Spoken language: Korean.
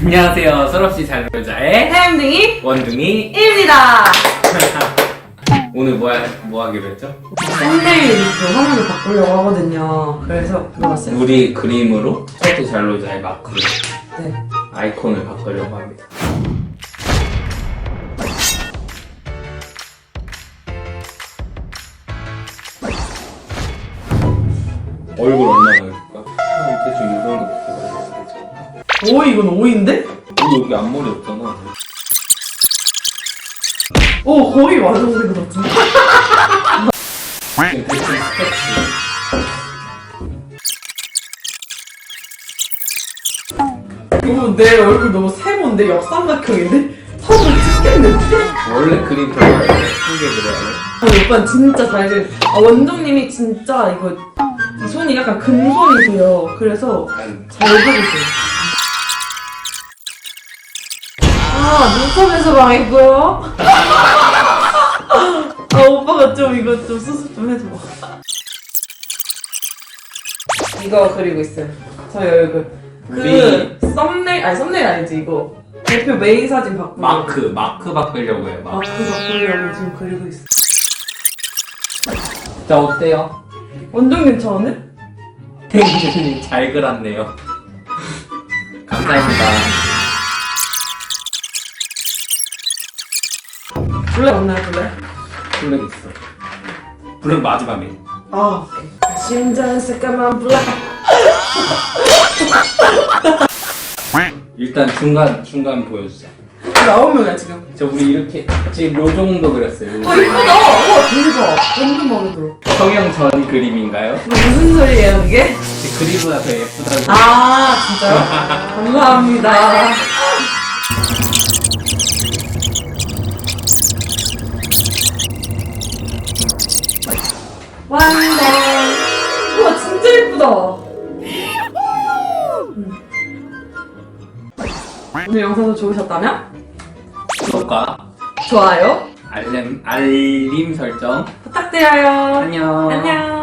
안녕하세요. 설없이 잘 놀자의 태양등이 원둥이. 1입니다. 오늘 뭐, 하, 뭐 하기로 했죠? 썸네일 그 화면을 바꾸려고 하거든요. 그래서 들어갔어요. 우리 그림으로 설없이 잘 놀자의 마크 네. 아이콘을 바꾸려고 합니다. 얼굴 얼마나 오, 이건 5인데? 우리 여기 앞머리 없잖아. 오, 거의 완성된 것 같은데? 대충 스케치. 이거 내 얼굴 너무 세모인데? 역삼각형인데? 손을 찍겠는데? 원래 그림 더 예쁘게 그려야 돼. 아, 오빠는 진짜 잘 그려. 아, 원정님이 진짜 이거 이 손이 약간 금손이세요. 그래서 약간 잘 그리세요. 아, 눈썹에서 망했고요. 아, 오빠가 좀 이거 좀 수습 좀 해줘. 이거 그리고 있어요. 저희 얼굴. 그 썸네일, 아니 썸네일 아니지, 이거. 대표 메인 사진 바꾸려고. 마크 마크 바꾸려고 해요. 마크. 마크 바꾸려고 지금 그리고 있어. 자 어때요? 저는? 탱님 잘 그렸네요. 감사합니다. 블랙 없나요, 블랙? 블랙 있어. 블랙 마지막에. 아, 심장 새까만 블랙. 일단 중간 중간 보여주자. 나오면 지금. 저 우리 이렇게 지금 요 정도 그렸어요. 요 어, 정도. 이쁘다! 우와, 대박. 완전 마음에 들어. 성형 전 그림인가요? 무슨 소리예요, 그게? 그리보다 더 예쁘다고. 아, 진짜요? 감사합니다. 완성! 우와, 진짜 예쁘다. 음. 오늘 영상도 좋으셨다면 구독과 좋아요 알림 알림 설정. 부탁드려요. 안녕. 안녕.